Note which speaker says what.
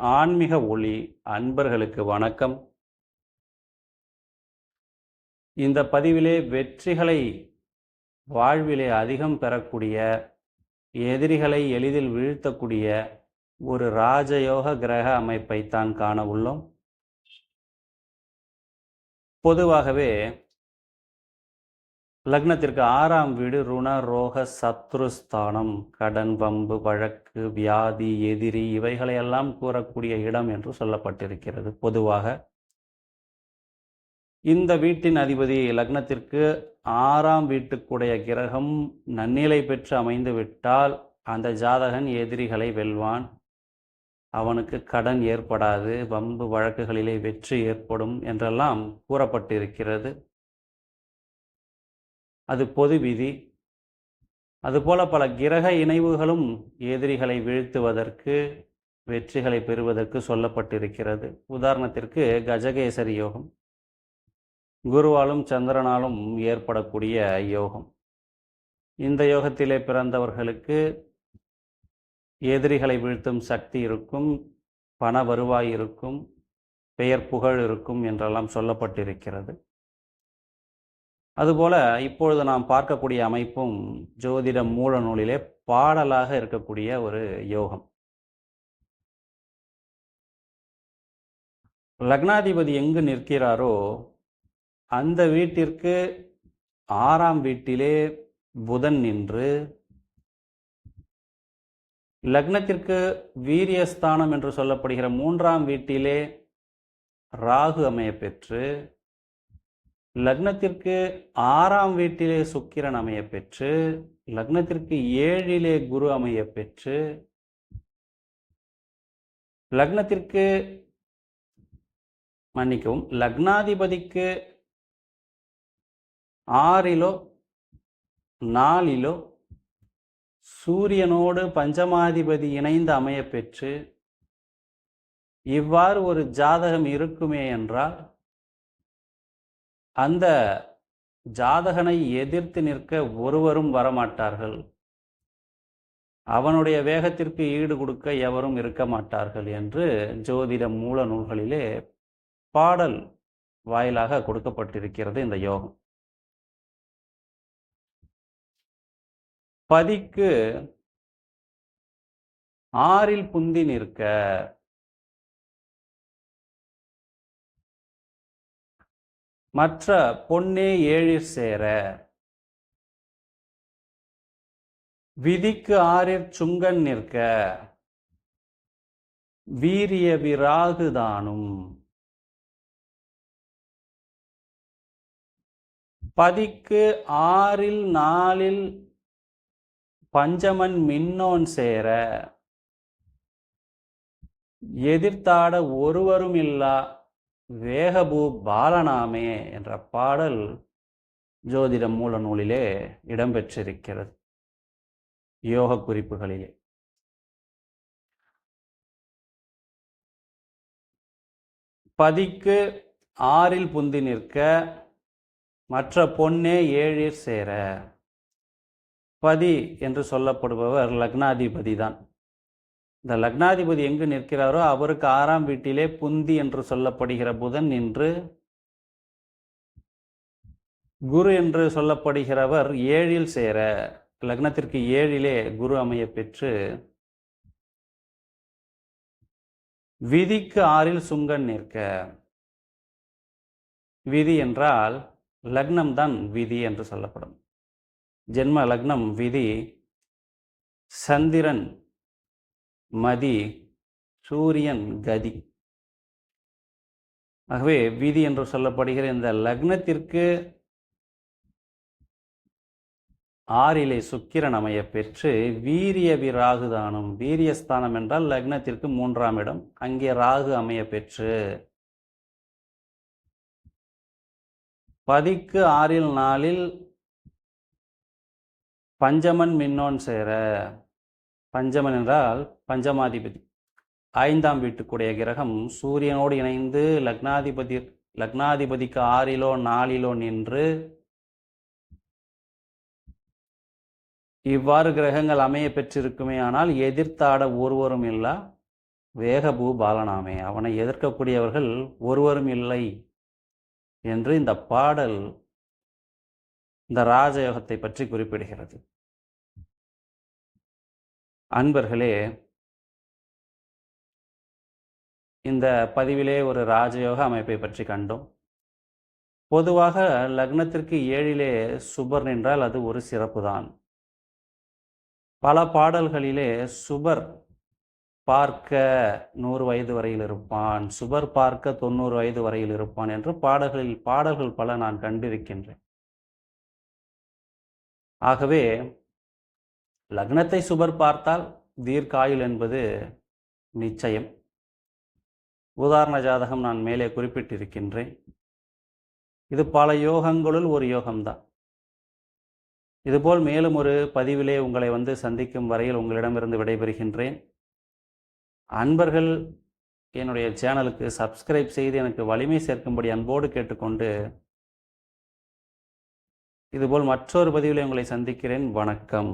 Speaker 1: ஆன்மீக ஒளி அன்பர்களுக்கு வணக்கம். இந்த பதிவிலே வெற்றிகளை வாழ்விலே அதிகம் பெறக்கூடிய எதிரிகளை எளிதில் வீழ்த்தக்கூடிய ஒரு ராஜயோக கிரக அமைப்பை தான் காண உள்ளோம். பொதுவாகவே லக்னத்திற்கு ஆறாம் வீடு ருண ரோக சத்ருஸ்தானம் கடன் வம்பு வழக்கு வியாதி எதிரி இவைகளையெல்லாம் கூறக்கூடிய இடம் என்று சொல்லப்பட்டிருக்கிறது. பொதுவாக இந்த வீட்டின் அதிபதி லக்னத்திற்கு ஆறாம் வீட்டுக்குடைய கிரகம் நன்னிலை பெற்று அமைந்து விட்டால் அந்த ஜாதகன் எதிரிகளை வெல்வான். அவனுக்கு கடன் ஏற்படாது வம்பு வழக்குகளிலே வெற்றி ஏற்படும் என்றெல்லாம் கூறப்பட்டிருக்கிறது. அது பொது விதி. அதுபோல பல கிரக இணைவுகளும் எதிரிகளை வீழ்த்துவதற்கு வெற்றிகளை பெறுவதற்கு சொல்லப்பட்டிருக்கிறது. உதாரணத்திற்கு கஜகேசரி யோகம். குருவாலும் சந்திரனாலும் ஏற்படக்கூடிய யோகம். இந்த யோகத்திலே பிறந்தவர்களுக்கு எதிரிகளை வீழ்த்தும் சக்தி இருக்கும் பண வருவாய் இருக்கும் பெயர் புகழ் இருக்கும் என்றெல்லாம் சொல்லப்பட்டிருக்கிறது. அதுபோல இப்பொழுது நாம் பார்க்கக்கூடிய அமைப்பும் ஜோதிட மூல நூலிலே பாடலாக இருக்கக்கூடிய ஒரு யோகம். லக்னாதிபதி எங்கு நிற்கிறாரோ அந்த வீட்டிற்கு ஆறாம் வீட்டிலே புதன் நின்று லக்னத்திற்கு வீரியஸ்தானம் என்று சொல்லப்படுகிற மூன்றாம் வீட்டிலே ராகு அமைய பெற்று லக்னத்திற்கு ஆறாம் வீட்டிலே சுக்கிரன் அமைய பெற்று லக்னத்திற்கு ஏழிலே குரு அமைய பெற்று லக்னத்திற்கு மன்னிக்கவும் லக்னாதிபதிக்கு ஆறிலோ நாலிலோ சூரியனோடு பஞ்சமாதிபதி இணைந்து அமைய பெற்று இவ்வாறு ஒரு ஜாதகம் இருக்குமே என்றால் அந்த ஜாதகனை எதிர்த்து நிற்க ஒருவரும் வரமாட்டார்கள். அவனுடைய வேகத்திற்கு ஈடு கொடுக்க எவரும் இருக்க மாட்டார்கள் என்று ஜோதிட மூல நூல்களிலே பாடல் வாயிலாக கொடுக்கப்பட்டிருக்கிறது இந்த யோகம். பதிக்கு ஆறில் புந்தி நிற்க மற்ற பொன்னே ஏழிற் சேர. விதிக்கு ஆறிற் சுங்கன் நிற்க. வீரிய விராகுதானும் பதிக்கு ஆறில் நாளில் பஞ்சமன் மின்னோன் சேர. எதிர்த்தாட ஒருவரும் இல்லா. வேகபூ பாலனாமே என்ற பாடல் ஜோதிட மூல நூலிலே இடம்பெற்றிருக்கிறது. யோக குறிப்புகளிலே. பதிக்கு ஆறில் புந்தி நிற்க மற்ற பொன்னே ஏழிற் சேர. பதி என்று சொல்லப்படுபவர் லக்னாதிபதி தான். இந்த லக்னாதிபதி எங்கு நிற்கிறாரோ அவருக்கு ஆறாம் வீட்டிலே புந்தி என்று சொல்லப்படுகிற புதன் நின்று குரு என்று சொல்லப்படுகிறவர் ஏழில் சேர. லக்னத்திற்கு ஏழிலே குரு அமைய பெற்று விதிக்கு ஆறில் சுங்கன் நிற்க. விதி என்றால் லக்னம் தான் விதி என்று சொல்லப்படும். ஜென்ம லக்னம் விதி சந்திரன் மதி சூரியன் கதி. ஆகவே விதி என்று சொல்லப்படுகிற இந்த லக்னத்திற்கு ஆறிலே சுக்கிரன் அமைய பெற்று வீரிய விராகுதானம் வீரியஸ்தானம் என்றால் லக்னத்திற்கு மூன்றாம் இடம் அங்கே ராகு அமைய பெற்று. பதிக்கு ஆறில் நாளில் பஞ்சமன் மின்னோன் சேர. பஞ்சமன் என்றால் பஞ்சமாதிபதி. ஐந்தாம் வீட்டுக்குடைய கிரகம் சூரியனோடு இணைந்து லக்னாதிபதி லக்னாதிபதிக்கு ஆறிலோ நாலிலோ நின்று இவ்வாறு கிரகங்கள் அமைய பெற்றிருக்குமே ஆனால் எதிர்த்தாட ஒருவரும் இல்லா. வேகபூ பாலனாமே அவனை எதிர்க்கக்கூடியவர்கள் ஒருவரும் இல்லை என்று இந்த பாடல் இந்த ராஜயோகத்தை பற்றி குறிப்பிடுகிறது. அன்பர்களே இந்த பதிவிலே ஒரு ராஜயோக அமைப்பை பற்றி கண்டோம். பொதுவாக லக்னத்திற்கு ஏழிலே சுபர் நின்றால் அது ஒரு சிறப்பு தான் பல பாடல்களிலே சுபர் பார்க்க நூறு வயது வரையில் இருப்பான் சுபர் பார்க்க தொண்ணூறு வயது வரையில் இருப்பான் என்று பாடல்களில் பாடல்கள் பல நான் கண்டிருக்கின்றேன். ஆகவே லக்னத்தை சுபர் பார்த்தால் தீர்க்காயுள் என்பது நிச்சயம். உதாரண ஜாதகம் நான் மேலே குறிப்பிட்டிருக்கின்றேன். இது பல யோகங்களுள் ஒரு யோகம்தான். இதுபோல் மேலும் ஒரு பதிவிலே உங்களை வந்து சந்திக்கும் வரையில் உங்களிடமிருந்து விடைபெறுகின்றேன். அன்பர்கள் என்னுடைய சேனலுக்கு சப்ஸ்கிரைப் செய்து எனக்கு வலிமை சேர்க்கும்படி அன்போடு கேட்டுக்கொண்டு இதுபோல் மற்றொரு பதிவிலே உங்களை சந்திக்கிறேன். வணக்கம்.